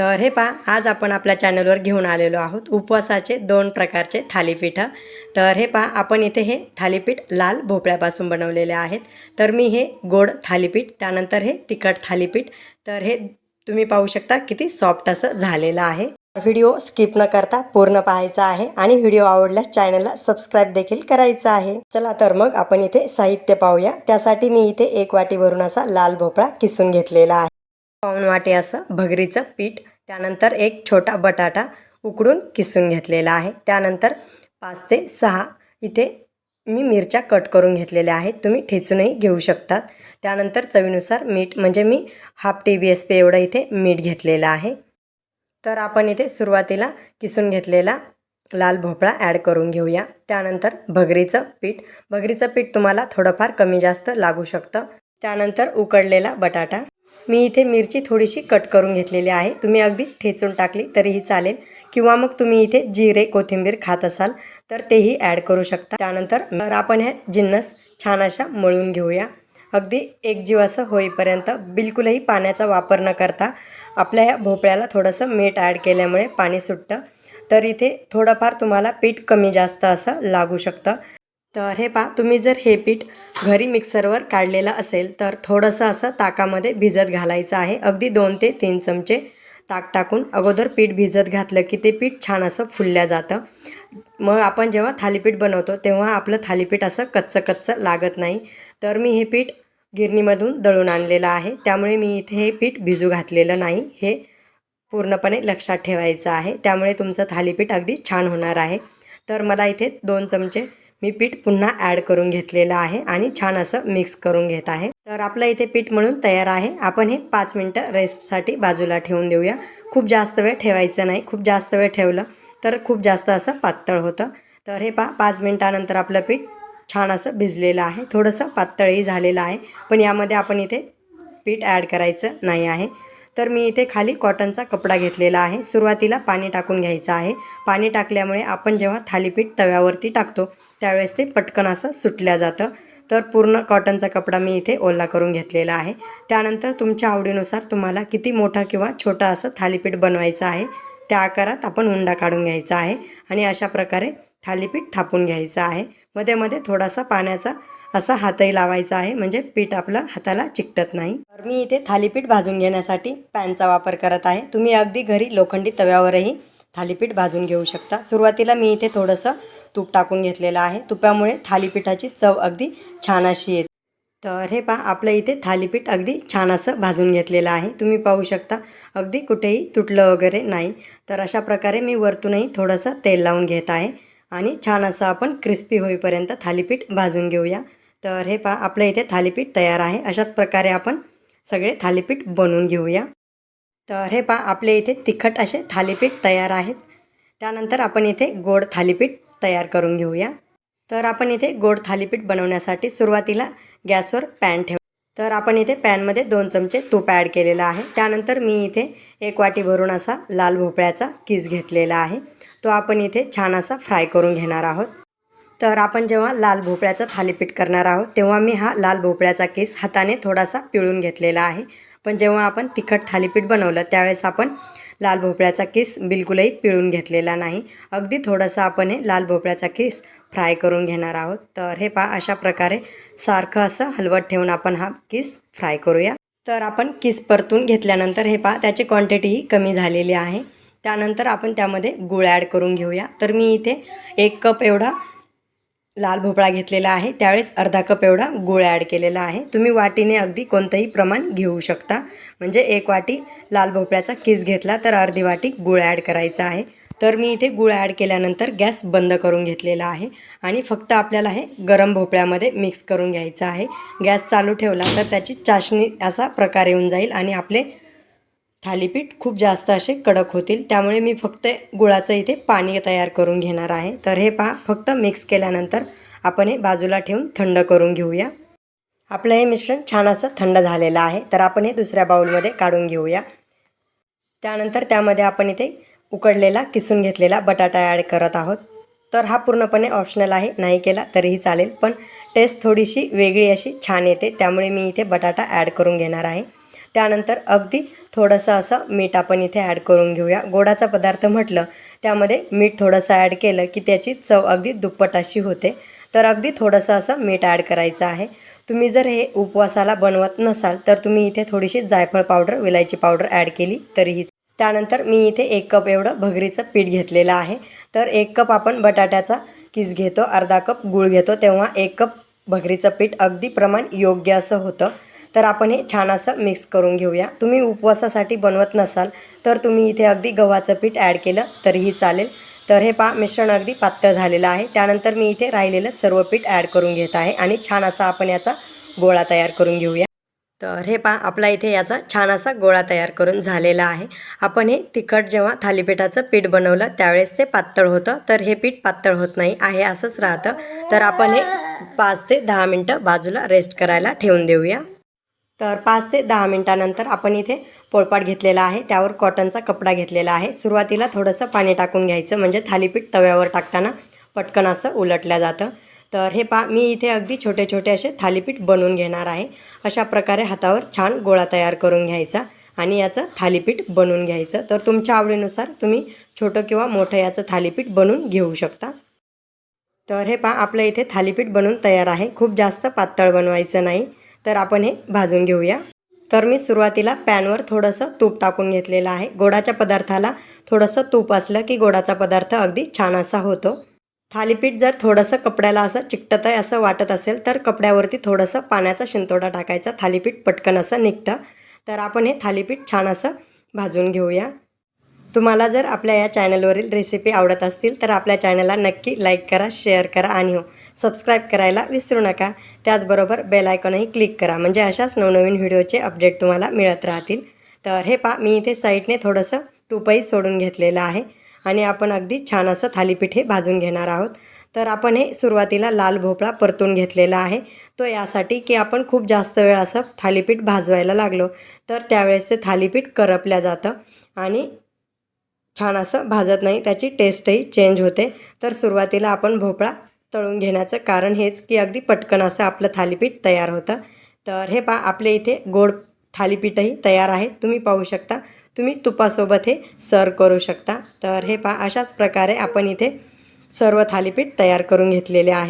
तर हे पहा आज आपण आपल्या चॅनलवर घेऊन आलेलो आहोत उपवासाचे दोन प्रकारचे थालीपीठं. तर हे पहा आपण इथे हे थालीपीठ लाल भोपळ्यापासून बनवलेले आहेत. तर मी हे गोड थालीपीठ त्यानंतर हे तिखट थालीपीठ. तर हे तुम्ही पाहू शकता किती सॉफ्ट असं झालेलं आहे. व्हिडिओ स्किप न करता पूर्ण पाहायचा आहे आणि व्हिडिओ आवडल्यास चॅनलला सबस्क्राईब देखील करायचं आहे. चला तर मग आपण इथे साहित्य पाहूया. त्यासाठी मी इथे एक वाटी भरून असा लाल भोपळा किसून घेतलेला आहे. पाऊण असं भगरीचं पीठ त्यानंतर एक छोटा बटाटा उकडून किसून घेतलेला आहे. त्यानंतर पाच ते सहा इथे मी मिरच्या कट करून घेतलेल्या आहेत. तुम्ही ठेचूनही घेऊ शकतात. त्यानंतर चवीनुसार मीठ म्हणजे मी half T B S P एवढं इथे मीठ घेतलेलं आहे. तर आपण इथे सुरुवातीला किसून घेतलेला लाल भोपळा ॲड करून घेऊया. त्यानंतर भगरीचं पीठ. भगरीचं पीठ तुम्हाला थोडंफार कमी जास्त लागू शकतं. त्यानंतर उकडलेला बटाटा. मी इथे मिरची थोडीशी कट करून घेतलेली आहे. तुम्ही अगदी ठेचून टाकली तरीही चालेल. किंवा मग तुम्ही इथे जिरे कोथिंबीर खात असाल तर तेही ॲड करू शकता. त्यानंतर तर आपण ह्या जिन्नस छान अशा मळून घेऊया. अगदी एकजीव असं होईपर्यंत बिलकुलही पाण्याचा वापर न करता आपल्या ह्या भोपळ्याला थोडंसं मीठ ॲड केल्यामुळे पाणी सुटतं. तर इथे थोडंफार तुम्हाला पीठ कमी जास्त असं लागू शकतं. तर हे पहा तुम्ही जर हे पीठ घरी मिक्सरवर काढलेलं असेल तर थोडंसं असं ताकामध्ये भिजत घालायचं आहे. अगदी दोन ते तीन चमचे ताक टाकून अगोदर पीठ भिजत घातलं की ते पीठ छान असं फुलल्या जातं. मग आपण जेव्हा थालीपीठ बनवतो तेव्हा आपलं थालीपीठ असं कच्चं कच्चं लागत नाही. तर मी हे पीठ गिरणीमधून दळून आणलेलं आहे. त्यामुळे मी इथे हे पीठ भिजू घातलेलं नाही. हे पूर्णपणे लक्षात ठेवायचं आहे. त्यामुळे तुमचं थालीपीठ अगदी छान होणार आहे. तर मला इथे दोन चमचे मी पीठ पुन्हा ॲड करून घेतलेलं आहे आणि छान असं मिक्स करून घेत आहे. तर आपलं इथे पीठ म्हणून तयार आहे. आपण हे पाच मिनटं रेस्टसाठी बाजूला ठेवून देऊया. खूप जास्त वेळ ठेवायचं नाही. खूप जास्त वेळ ठेवलं तर खूप जास्त असं पातळ होतं. तर हे पा पाच मिनटानंतर आपलं पीठ छान असं भिजलेलं आहे. थोडंसं पातळही झालेलं आहे. पण यामध्ये आपण इथे पीठ ॲड करायचं नाही आहे. तर मी इथे खाली कॉटनचा कपडा घेतलेला आहे. सुरुवातीला पाणी टाकून घ्यायचं आहे. पाणी टाकल्यामुळे आपण जेव्हा थालीपीठ तव्यावरती टाकतो त्यावेळेस ते पटकन असं सुटल्या जातं. तर पूर्ण कॉटनचा कपडा मी इथे ओला करून घेतलेला आहे. त्यानंतर तुमच्या आवडीनुसार तुम्हाला किती मोठा किंवा छोटा असं थालीपीठ बनवायचं आहे त्या आकारात आपण उंडा काढून घ्यायचा आहे आणि अशा प्रकारे थालीपीठ थापून घ्यायचं आहे. मध्ये मध्ये थोडासा पाण्याचा असा हातही लावायचा आहे. म्हणजे पीठ आपलं हाताला चिकटत नाही. तर मी इथे थालीपीठ भाजून घेण्यासाठी पॅनचा वापर करत आहे. तुम्ही अगदी घरी लोखंडी तव्यावरही थालीपीठ भाजून घेऊ शकता. सुरुवातीला मी इथे थोडंसं तूप टाकून घेतलेलं आहे. तुपामुळे थालीपीठाची चव अगदी छान अशी येते. तर हे पहा आपलं इथे थालीपीठ अगदी छान असं भाजून घेतलेलं आहे. तुम्ही पाहू शकता अगदी कुठेही तुटलं वगैरे नाही. तर अशा प्रकारे मी वरतूनही थोडंसं तेल लावून घेत आहे. आणि छान असं आपण क्रिस्पी होईपर्यंत थालीपीठ भाजून घेऊया. तर हे पहा आपलं इथे थालीपीठ तयार आहे. अशाच प्रकारे आपण सगळे थालीपीठ बनवून घेऊया. तर हे पहा आपले इथे तिखट असे थालीपीठ तयार आहेत. त्यानंतर आपण इथे गोड थालीपीठ तयार करून घेऊया. तर आपण इथे गोड थालीपीठ बनवण्यासाठी सुरुवातीला गॅसवर पॅन ठेव तर आपण इथे पॅनमध्ये दोन चमचे तूप ॲड केलेलं आहे. त्यानंतर मी इथे एक वाटी भरून असा लाल भोपळ्याचा किस घेतलेला आहे. तो आपण इथे छान असा फ्राय करून घेणार आहोत. तर आपण जेव्हा लाल भोपळ्याचं थालीपीठ करणार आहोत तेव्हा मी हा लाल भोपळ्याचा केस हाताने थोडासा पिळून घेतलेला आहे. पण जेव्हा आपण तिखट थालीपीठ बनवलं त्यावेळेस आपण लाल भोपळ्याचा केस बिलकुलही पिळून घेतलेला नाही. अगदी थोडासा आपण हे लाल भोपळ्याचा केस फ्राय करून घेणार आहोत. तर हे पहा अशा प्रकारे सारखं असं हलवत ठेवून आपण हा केस फ्राय करूया. तर आपण किस परतून घेतल्यानंतर हे पहा त्याची क्वांटिटीही कमी झालेली आहे. त्यानंतर आपण त्यामध्ये गुळ ॲड करून घेऊया. तर मी इथे एक कप एवढा लाल भोपळा घेतलेला आहे. त्यावेळेस अर्धा कप एवढा गुळ ॲड केलेला आहे. तुम्ही वाटीने अगदी कोणतंही प्रमाण घेऊ शकता. म्हणजे एक वाटी लाल भोपळ्याचा किस घेतला तर अर्धी वाटी गुळ ॲड करायचा आहे. तर मी इथे गुळ ॲड केल्यानंतर गॅस बंद करून घेतलेला आहे. आणि फक्त आपल्याला हे गरम भोपळ्यामध्ये मिक्स करून घ्यायचं आहे. गॅस चालू ठेवला तर त्याची चाशणी असा प्रकार येऊन जाईल आणि आपले थालीपीठ खूप जास्त असे कडक होतील. त्यामुळे मी फक्त गुळाचं इथे पाणी तयार करून घेणार आहे. तर हे पहा फक्त मिक्स केल्यानंतर आपण हे बाजूला ठेवून थंड करून घेऊया. आपलं हे मिश्रण छान असं थंड झालेलं आहे. तर आपण हे दुसऱ्या बाऊलमध्ये काढून घेऊया. त्यानंतर त्यामध्ये आपण इथे उकडलेला किसून घेतलेला बटाटा ॲड करत आहोत. तर हा पूर्णपणे ऑप्शनल आहे. नाही केला तरीही चालेल. पण टेस्ट थोडीशी वेगळी अशी छान येते. त्यामुळे मी इथे बटाटा ॲड करून घेणार आहे. त्यानंतर अगदी थोडंसं असं मीठ आपण इथे ॲड करून घेऊया. गोडाचा पदार्थ म्हटलं त्यामध्ये मीठ थोडंसं ॲड केलं की त्याची चव अगदी दुप्पट अशी होते. तर अगदी थोडंसं असं मीठ ॲड करायचं आहे. तुम्ही जर हे उपवासाला बनवत नसाल तर तुम्ही इथे थोडीशी जायफळ पावडर विलायची पावडर ॲड केली तरीही त्यानंतर मी इथे एक कप एवढं भगरीचं पीठ घेतलेलं आहे. तर एक कप आपण बटाट्याचा किस घेतो अर्धा कप गूळ घेतो तेव्हा एक कप भगरीचं पीठ अगदी प्रमाण योग्य असं होतं. तर आपण हे छान असं मिक्स करून घेऊया. तुम्ही उपवासासाठी बनवत नसाल तर तुम्ही इथे अगदी गव्हाचं पीठ ॲड केलं तरीही चालेल. तर हे पा मिश्रण अगदी पातळ झालेलं आहे. त्यानंतर मी इथे राहिलेलं सर्व पीठ ॲड करून घेत आहे आणि छान असा आपण याचा गोळा तयार करून घेऊया. तर हे पा आपला इथे याचा छान असा गोळा तयार करून झालेला आहे. आपण हे तिखट जेव्हा थालीपीठाचं पीठ बनवलं त्यावेळेस ते पातळ होतं. तर हे पीठ पातळ होत नाही आहे असंच राहतं. तर आपण हे पाच ते दहा मिनटं बाजूला रेस्ट करायला ठेवून देऊया. तर पाच ते दहा मिनटानंतर आपण इथे पोळपाट घेतलेला आहे. त्यावर कॉटनचा कपडा घेतलेला आहे. सुरुवातीला थोडंसं पाणी टाकून घ्यायचं म्हणजे थालीपीठ तव्यावर टाकताना पटकन असं उलटल्या जातं. तर हे पा मी इथे अगदी छोटे छोटे असे थालीपीठ बनवून घेणार आहे. अशा प्रकारे हातावर छान गोळा तयार करून घ्यायचा आणि याचं थालीपीठ बनवून घ्यायचं. तर तुमच्या आवडीनुसार तुम्ही छोटं किंवा मोठं याचं थालीपीठ बनवून घेऊ शकता. तर हे पा आपलं इथे थालीपीठ बनवून तयार आहे. खूप जास्त पातळ बनवायचं नाही. तर आपण हे भाजून घेऊया. तर मी सुरुवातीला पॅनवर थोडंसं तूप टाकून घेतलेलं आहे. गोडाच्या पदार्थाला थोडंसं तूप असलं की गोडाचा पदार्थ अगदी छान असा होतो. थालीपीठ जर थोडंसं कपड्याला असं चिकटत आहे असं वाटत असेल तर कपड्यावरती थोडंसं पाण्याचा शिंतोडा टाकायचा. थालीपीठ पटकन असं निघतं. तर आपण हे थालीपीठ छान असं भाजून घेऊया. तुम्हाला जर आपल्या या चॅनलवरील रेसिपी आवडत असतील तर आपल्या चॅनलला नक्की लाईक करा शेअर करा आणि हो सबस्क्राईब करायला विसरू नका. त्याचबरोबर बेल आयकॉनही क्लिक करा. म्हणजे अशाच नवनवीन व्हिडिओचे अपडेट तुम्हाला मिळत राहतील. तर हे पा मी इथे साईडने थोडंसं तुपही सोडून घेतलेलं आहे आणि आपण अगदी छान असं थालीपीठ हे भाजून घेणार आहोत. तर आपण हे सुरुवातीला लाल भोपळा परतून घेतलेला आहे. तो यासाठी की आपण खूप जास्त वेळ असं थालीपीठ भाजवायला लागलो. तर त्यावेळेस ते थालीपीठ करपल्या जातं आणि छान असं भाजत नाही त्याची टेस्टही चेंज होते. तर सुरुवातीला आपण भोपळा तळून घेण्याचं कारण हेच की अगदी पटकन असं आपलं थालीपीठ तयार होतं. तर हे पा आपल्या इथे गोड थालीपीठही तयार आहे. तुम्ही पाहू शकता तुम्ही तुपासोबत हे सर्व करू शकता. तर हे पा अशाच प्रकारे आपण इथे सर्व थालीपीठ तयार करून घेतलेले आहे.